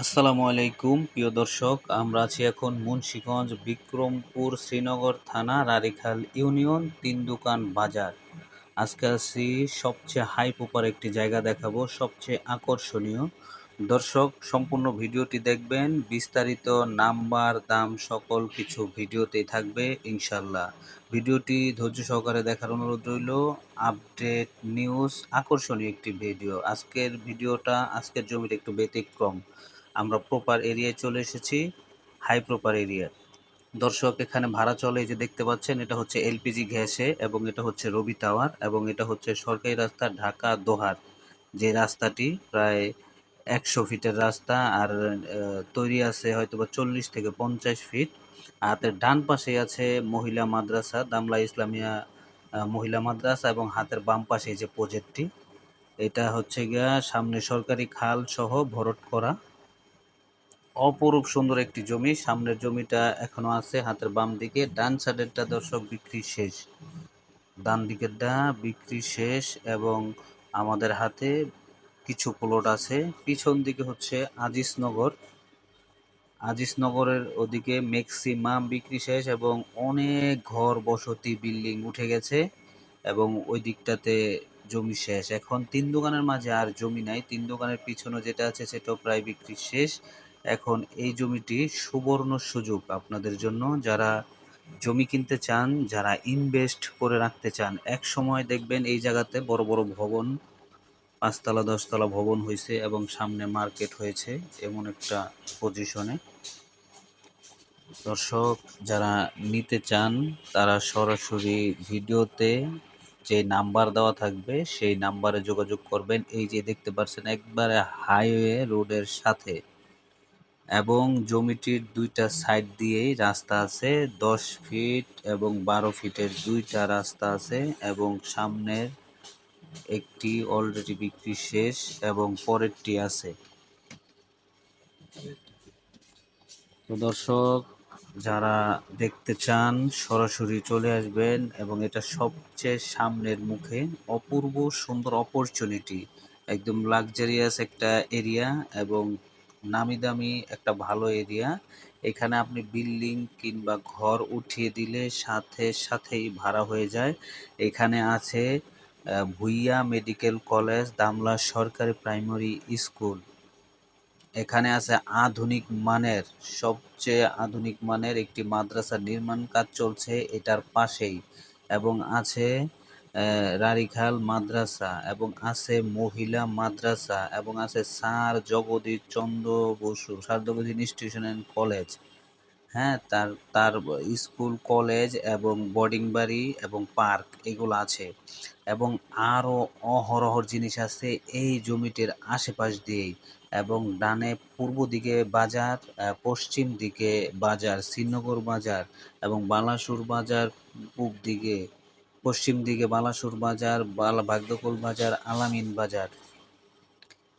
আসসালামু আলাইকুম, প্রিয় দর্শক। আমরা আছি এখন মুন্সীগঞ্জ বিক্রমপুর শ্রীনগর থানা রারিখাল ইউনিয়ন তিন দোকান বাজার। আজকে আছি সবচেয়ে হাই পোপার একটি জায়গা দেখাবো, সবচেয়ে আকর্ষণীয়। দর্শক, সম্পূর্ণ ভিডিওটি দেখবেন, বিস্তারিত নাম্বার, দাম সকল কিছু ভিডিওতেই থাকবে ইনশাল্লাহ ভিডিওটি ধৈর্য সহকারে দেখার অনুরোধ রইল, আপডেট নিউজ, আকর্ষণীয় একটি ভিডিও। আজকের ভিডিওটা, আজকের জমির একটু ব্যতিক্রম। আমরা প্রপার এরিয়ায় চলে এসেছি হাই প্রপার এরিয়া দর্শক, এখানে ভাড়া চলে যে দেখতে পাচ্ছেন, এটা হচ্ছে এলপিজি গ্যাসে এবং এটা হচ্ছে রবি টাওয়ার এবং এটা হচ্ছে সরকারি রাস্তা ঢাকা দোহার। যে রাস্তাটি প্রায় একশো ফিটের রাস্তা আর তৈরি আছে হয়তো বা চল্লিশ থেকে পঞ্চাশ ফিট। আর ডান পাশে আছে মহিলা মাদ্রাসা, দামলা ইসলামিয়া মহিলা মাদ্রাসা এবং হাতের বাম পাশে যে প্রজেক্টটি এটা হচ্ছে গিয়া সামনে সরকারি খাল সহ ভরট করা। অপরূপ সুন্দর একটি জমি। সামনের জমিটা এখনও আছে হাতের বাম দিকে। ডান সাইডেরটা দর্শক বিক্রি শেষ। ডান দিকেরটা বিক্রি শেষ এবং আমাদের হাতে কিছু প্লট আছে। পিছন দিকে হচ্ছে আজিজনগর আজিজনগরের ওদিকে ম্যাক্সিমাম বিক্রি শেষ এবং অনেক ঘর বসতি বিল্ডিং উঠে গেছে এবং ওই দিকটাতে জমি শেষ। এখন তিন দোকানের মাঝে আর জমি নাই। তিন দোকানের পিছনে যেটা আছে সেটাও প্রায় বিক্রি শেষ। এখন এই জমিটি সুবর্ণ সুযোগ আপনাদের জন্য। যারা জমি কিনতে চান, যারা ইনভেস্ট করে রাখতে চান এক সময় দেখবেন এই জায়গাতে বড় বড় ভবন, পাঁচতলা, দশতলা ভবন হয়েছে এবং সামনে মার্কেট হয়েছে এমন একটা পজিশনে দর্শক, যারা নিতে চান, তারা সরাসরি ভিডিওতে যে নাম্বার দেওয়া থাকবে, সেই নাম্বারে যোগাযোগ করবেন। এই যে দেখতে পাচ্ছেন, একবারে হাইওয়ে রোডের সাথে এবং জমিটির দুইটা সাইড দিয়েই রাস্তা আছে। দশ ফিট এবং বারো ফিটের দুইটা রাস্তা আছে এবং সামনের একটি অলরেডি বিক্রি শেষ এবং পরেরটি আছে। তো দর্শক, যারা দেখতে চান, সরাসরি চলে আসবেন এবং এটা সবচেয়ে সামনের মুখে অপূর্ব সুন্দর অপরচুনিটি একদম লাক্সারিয়াস একটা এরিয়া এবং নামি দামি একটা ভালো এরিয়া। এখানে আপনি বিল্ডিং কিংবা ঘর উঠিয়ে দিলে সাথে সাথেই ভাড়া হয়ে যায়। এখানে আছে ভুইয়া মেডিকেল কলেজ, দামলা সরকারি প্রাইমারি স্কুল। এখানে আছে আধুনিক মানের, সবচেয়ে আধুনিক মানের একটি মাদ্রাসা নির্মাণ কাজ চলছে এটার পাশেই। এবং আছে রারিখাল মাদ্রাসা এবং আছে মহিলা মাদ্রাসা এবং আছে sir Jagadish Chandra Basu, sir institution and college হ্যাঁ তার তার স্কুল কলেজ এবং বোর্ডিং বাড়ি এবং পার্ক এগুলো আছে। এবং আরও অহরহর জিনিস আছে এই জমিটির আশেপাশ দিয়েই। এবং ডানে পূর্ব দিকে বাজার পশ্চিম দিকে বাজার, শ্রীনগর বাজার এবং বালাসুর বাজার পূব দিকে পশ্চিম দিকে বালাসুর বাজার, বালা ভাগ্যকুল বাজার, আলামিন বাজার।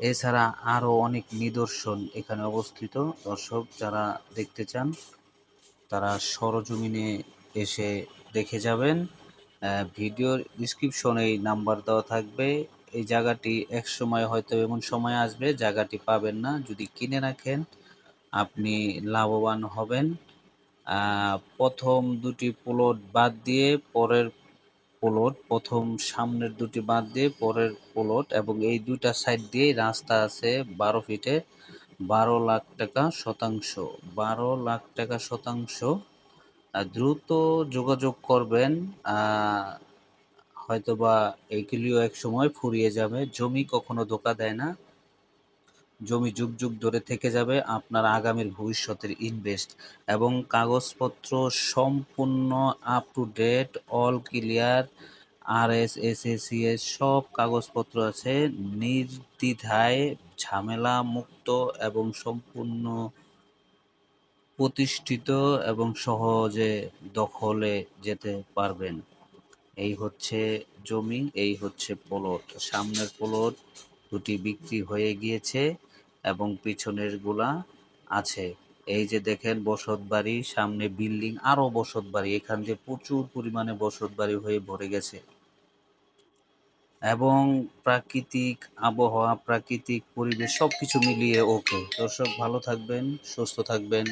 এছাড়া আরও অনেক নিদর্শন এখানে অবস্থিত। দর্শক, যারা দেখতে চান, তারা সরজমিনে এসে দেখে যাবেন। ভিডিওর ডিসক্রিপশনে এই নাম্বার দেওয়া থাকবে। এই জায়গাটি এক সময় হয়তো এমন সময় আসবে, জায়গাটি পাবেন না। যদি কিনে রাখেন, আপনি লাভবান হবেন। প্রথম দুটি প্লট বাদ দিয়ে পরের প্লট, প্রথম সামনের দুটি বাদ দিয়ে পরের প্লট এবং এই দুইটা সাইড দিয়ে রাস্তা আছে বারো ফিটে বারো লাখ টাকা শতাংশ। বারো লাখ টাকা শতাংশ। দ্রুত যোগাযোগ করবেন হয়তোবা এগুলিও এক সময় ফুরিয়ে যাবে। জমি কখনো ধোকা দেয় না। জমি যুগ যুগ ধরে থেকে যাবে, আপনার আগামীর ভবিষ্যতের ইনভেস্ট এবং কাগজপত্র সম্পূর্ণ up to date all clear R S S AC সব কাগজপত্র আছে। নির্দ্বিধায় ঝামেলা মুক্ত এবং সম্পূর্ণ প্রতিষ্ঠিত এবং সহজে দখলে যেতে পারবেন। এই হচ্ছে জমি, এই হচ্ছে প্লট সামনের প্লট দুটি বিক্রি হয়ে গিয়েছে এবং পিছনেরগুলা আছে। এই যে দেখেন, বসত বাড়ি, সামনে বিল্ডিং, আরও বসত বাড়ি। এখান দিয়ে প্রচুর পরিমাণে বসত বাড়ি হয়ে ভরে গেছে। এবং প্রাকৃতিক আবহাওয়া, প্রাকৃতিক পরিবেশ সব কিছু মিলিয়ে ওকে। দর্শক, ভালো থাকবেন, সুস্থ থাকবেন।